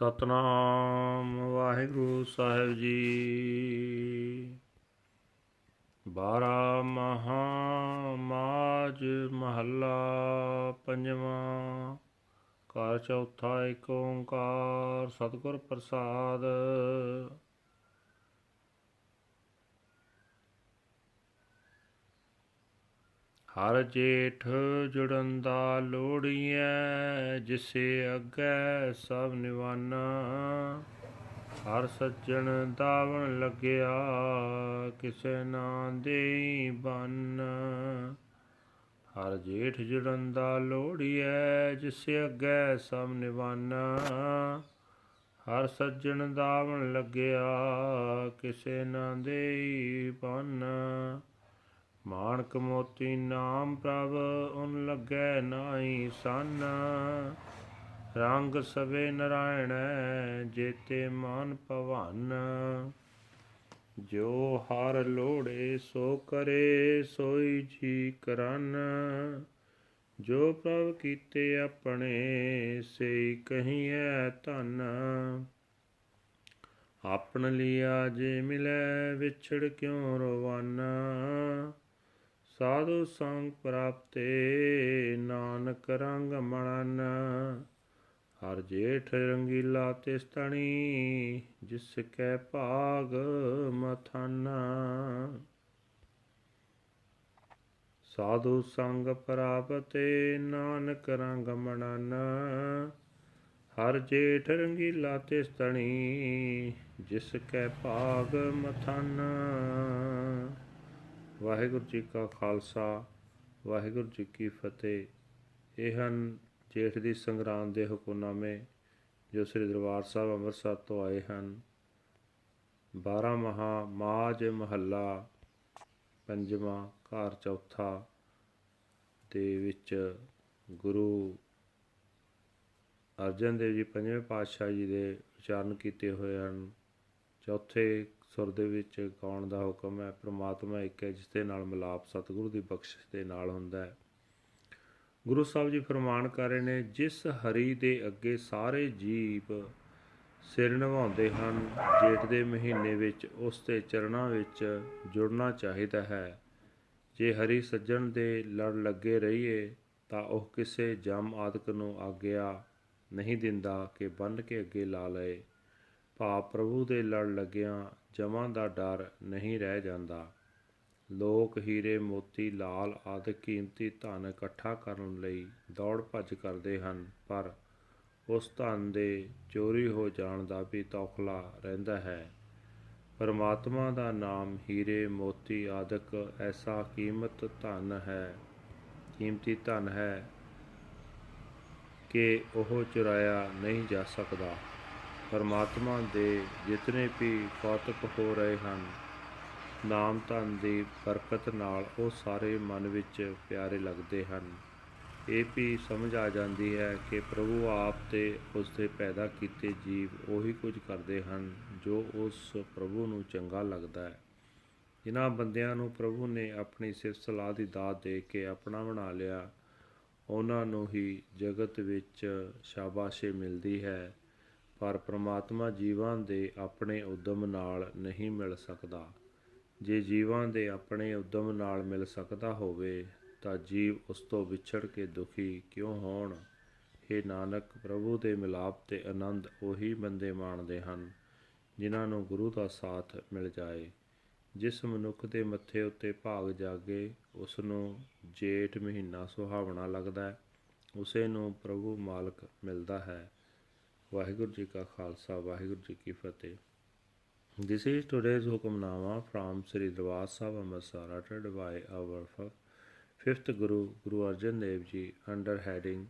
ਸਤਨਾਮ ਵਾਹਿਗੁਰੂ ਸਾਹਿਬ ਜੀ। ਬਾਰਾ ਮਹਾ ਮਾਜ ਮਹੱਲਾ ਪੰਜਵਾਂ, ਘਰ ਚੌਥਾ ਏਕ ਓੰਕਾਰ, ਸਤਿਗੁਰ ਪ੍ਰਸਾਦ। ਹਰ ਜੇਠ ਜੁੜੰਦਾ ਲੋੜੀਐ, ਜਿਸੇ ਅੱਗੇ ਸਭ ਨਿਵਾਨਾ। ਹਰ ਸੱਜਣ ਦਾਵਣ ਲੱਗਿਆ, ਕਿਸੇ ਨਾ ਦੇਈ ਬੰਨ। ਹਰ ਜੇਠ ਜੁੜੰਦਾ ਲੋੜੀਐ, ਜਿਸੇ ਅੱਗੇ ਸਭ ਨਿਵਾਨਾ। ਹਰ ਸੱਜਣ ਦਾਵਣ ਲੱਗਿਆ, ਕਿਸੇ ਨਾ ਦੇਈ ਬੰਨ। ਮਾਣਕ ਮੋਤੀ ਨਾਮ ਪ੍ਰਭ ਉਨ ਲੱਗੈ ਨਾਹੀ ਸਨ। ਰੰਗ ਸਵੇ ਨਰਾਇਣ ਜੇਤੇ ਮਨ ਭਵਨ। ਜੋ ਹਰ ਲੋੜੇ ਸੋ ਕਰੇ ਸੋਈ ਜੀ ਕਰਨ। ਜੋ ਪ੍ਰਭ ਕੀਤੇ ਆਪਣੇ ਸਈ ਕਹੀਐ ਧਨ। ਆਪਣ ਲਿਆ ਜੇ ਮਿਲੈ ਵਿਛੜ ਕਿਉ ਰਵਾਨਾ। ਸਾਧੂ ਸੰਗ ਪ੍ਰਾਪਤੇ ਨਾਨਕ ਰੰਗ ਮਣਨ। ਹਰ ਜੇਠ ਰੰਗੀਲਾ ਤਿਸ ਤਣੀ ਜਿਸ ਕੈ ਭਾਗ ਮਥਾਨਾ। ਸਾਧੂ ਸੰਗ ਪ੍ਰਾਪਤੇ ਨਾਨਕ ਰੰਗ ਮਣਨ। ਹਰ ਜੇਠ ਰੰਗੀਲਾ ਤਿਸ ਤਣੀ ਜਿਸ ਕੈ ਭਾਗ ਮਥਾਨਾ। ਵਾਹਿਗੁਰੂ ਜੀ ਕਾ ਖਾਲਸਾ, ਵਾਹਿਗੁਰੂ ਜੀ ਕੀ ਫਤਿਹ। ਇਹ ਹਨ ਜੇਠ ਦੀ ਸੰਗਰਾਂਦ ਦੇ ਹੁਕਮਨਾਮੇ, ਜੋ ਸ੍ਰੀ ਦਰਬਾਰ ਸਾਹਿਬ ਅੰਮ੍ਰਿਤਸਰ ਤੋਂ ਆਏ ਹਨ। 12 ਮਹਾ ਮਾਜ ਮਹੱਲਾ, ਪੰਜਵਾਂ ਘਰ ਚੌਥਾ, ਦੇ ਵਿੱਚ ਗੁਰੂ ਅਰਜਨ ਦੇਵ ਜੀ ਪੰਜਵੇਂ ਪਾਤਸ਼ਾਹ ਜੀ ਦੇ ਉਚਾਰਨ ਕੀਤੇ ਹੋਏ ਹਨ। ਚੌਥੇ ਸੁਰ ਦੇ ਵਿੱਚ ਗਾਉਣ ਦਾ ਹੁਕਮ ਹੈ, ਪ੍ਰਮਾਤਮਾ ਇੱਕ ਹੈ, ਜਿਸ ਦੇ ਨਾਲ ਮਿਲਾਪ ਸਤਿਗੁਰੂ ਦੀ ਬਖਸ਼ਿਸ਼ ਦੇ ਨਾਲ ਹੁੰਦਾ ਹੈ। ਗੁਰੂ ਸਾਹਿਬ ਜੀ ਫਰਮਾਨ ਕਰ ਰਹੇ ਨੇ, ਜਿਸ ਹਰੀ ਦੇ ਅੱਗੇ ਸਾਰੇ ਜੀਵ ਸਿਰ ਨਿਵਾਉਂਦੇ ਹਨ, ਜੇਠ ਦੇ ਮਹੀਨੇ ਵਿੱਚ ਉਸ ਦੇ ਚਰਨਾਂ ਵਿੱਚ ਜੁੜਨਾ ਚਾਹੀਦਾ ਹੈ। ਜੇ ਹਰੀ ਸੱਜਣ ਦੇ ਲੜ ਲੱਗੇ ਰਹੀਏ, ਤਾਂ ਉਹ ਕਿਸੇ ਜਮ ਆਦਿਕ ਨੂੰ ਆਗਿਆ ਨਹੀਂ ਦਿੰਦਾ ਕਿ ਬੰਨ ਕੇ ਅੱਗੇ ਲਾ ਲਏ। ਭਾਵ ਪ੍ਰਭੂ ਦੇ ਲੜ ਲੱਗਿਆਂ ਜਮਾਂ ਦਾ ਡਰ ਨਹੀਂ ਰਹਿ ਜਾਂਦਾ। ਲੋਕ ਹੀਰੇ, ਮੋਤੀ, ਲਾਲ ਆਦਿ ਕੀਮਤੀ ਧਨ ਇਕੱਠਾ ਕਰਨ ਲਈ ਦੌੜ ਭੱਜ ਕਰਦੇ ਹਨ, ਪਰ ਉਸ ਧਨ ਦੇ ਚੋਰੀ ਹੋ ਜਾਣ ਦਾ ਵੀ ਤੌਖਲਾ ਰਹਿੰਦਾ ਹੈ। ਪਰਮਾਤਮਾ ਦਾ ਨਾਮ ਹੀਰੇ, ਮੋਤੀ ਆਦਿਕ ਐਸਾ ਕੀਮਤ ਧਨ ਹੈ, ਕੀਮਤੀ ਧਨ ਹੈ ਕਿ ਉਹ ਚੁਰਾਇਆ ਨਹੀਂ ਜਾ ਸਕਦਾ। ਪਰਮਾਤਮਾ ਦੇ ਜਿਤਨੇ ਵੀ ਕੌਤਕ ਹੋ ਰਹੇ ਹਨ, ਨਾਮ ਧਨ ਦੀ ਬਰਕਤ ਨਾਲ ਉਹ ਸਾਰੇ ਮਨ ਵਿੱਚ ਪਿਆਰੇ ਲੱਗਦੇ ਹਨ। ਇਹ ਵੀ ਸਮਝ ਆ ਜਾਂਦੀ ਹੈ ਕਿ ਪ੍ਰਭੂ ਆਪ ਤੇ ਉਸ ਦੇ ਪੈਦਾ ਕੀਤੇ ਜੀਵ ਉਹੀ ਕੁਝ ਕਰਦੇ ਹਨ, ਜੋ ਉਸ ਪ੍ਰਭੂ ਨੂੰ ਚੰਗਾ ਲੱਗਦਾ ਹੈ। ਜਿਨ੍ਹਾਂ ਬੰਦਿਆਂ ਨੂੰ ਪ੍ਰਭੂ ਨੇ ਆਪਣੀ ਸਿਫਤ ਸਲਾਹ ਦੀ ਦਾਤ ਦੇ ਕੇ ਆਪਣਾ ਬਣਾ ਲਿਆ, ਉਹਨਾਂ ਨੂੰ ਹੀ ਜਗਤ ਵਿੱਚ ਸ਼ਾਬਾਸ਼ੇ ਮਿਲਦੀ ਹੈ। ਪਰ ਪ੍ਰਮਾਤਮਾ ਜੀਵਾਂ ਦੇ ਆਪਣੇ ਉਦਮ ਨਾਲ ਨਹੀਂ ਮਿਲ ਸਕਦਾ। ਜੇ ਜੀਵਾਂ ਦੇ ਆਪਣੇ ਉਦਮ ਨਾਲ ਮਿਲ ਸਕਦਾ ਹੋਵੇ, ਤਾਂ ਜੀਵ ਉਸ ਤੋਂ ਵਿਛੜ ਕੇ ਦੁਖੀ ਕਿਉਂ ਹੋਣ? हे ਨਾਨਕ, ਪ੍ਰਭੂ ਦੇ ਮਿਲਾਪ ਤੇ ਆਨੰਦ ਉਹੀ ਬੰਦੇ ਮਾਣਦੇ ਹਨ, ਜਿਨ੍ਹਾਂ ਨੂੰ ਗੁਰੂ ਦਾ ਸਾਥ ਮਿਲ ਜਾਏ। ਜਿਸ ਮਨੁੱਖ ਦੇ ਮੱਥੇ ਉੱਤੇ ਭਾਗ ਜਾਗੇ ਉਸ ਨੂੰ ਜੇਠ ਮਹੀਨਾ ਸੁਹਾਵਣਾ ਲੱਗਦਾ ਹੈ। ਉਸੇ ਨੂੰ ਪ੍ਰਭੂ ਮਾਲਕ ਮਿਲਦਾ ਹੈ। ਵਾਹਿਗੁਰੂ ਜੀ ਕਾ ਖਾਲਸਾ ਵਾਹਿਗੁਰੂ ਜੀ ਕੀ ਫਤਿਹ This is today's Hukamnama from Sri Darbar Sahib Amritsar uttered by our fifth Guru, Guru Arjan Dev Ji, under heading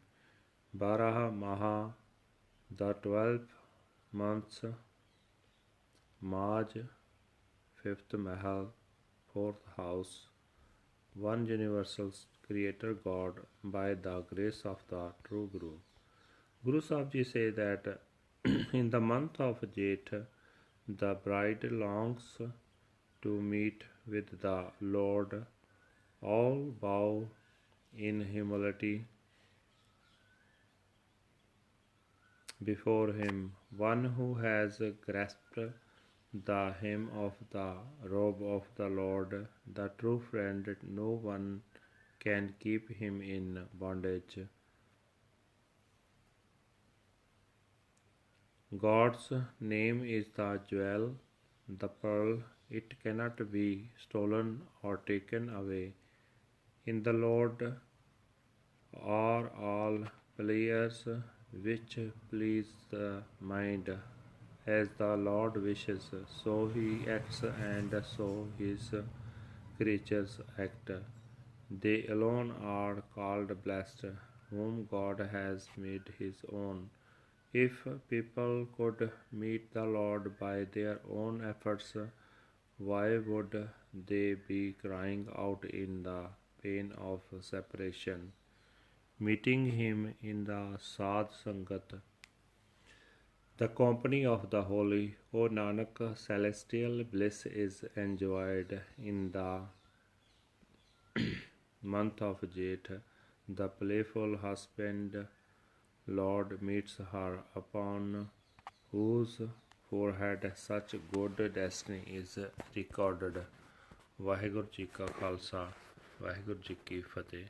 Baraha Maha, the twelve months, Maj, fifth Mahal, fourth house, one universal creator God by the grace of the true Guru. Guru Sahib Ji say that in the month of Jeth, the bride longs to meet with the Lord. All bow in humility before him, one who has grasped the hem of the robe of the Lord, the true friend, no one can keep him in bondage. God's name is the jewel, the pearl, it cannot be stolen or taken away. In the Lord are all pleasures which please the mind. As the Lord wishes, so he acts, and so his creatures act. They alone are called blessed, whom God has made his own. If people could meet the Lord by their own efforts, why would they be crying out in the pain of separation? Meeting him in the Sad Sangat, the company of the holy, O Nanak, celestial bliss is enjoyed in the month of Jeth. The playful husband Lord meets her, upon whose forehead such good destiny is recorded. Waheguru ji ਕਾ ਖਾਲਸਾ ਵਾਹਿਗੁਰੂ ਜੀ ਕੀ ਫਤਿਹ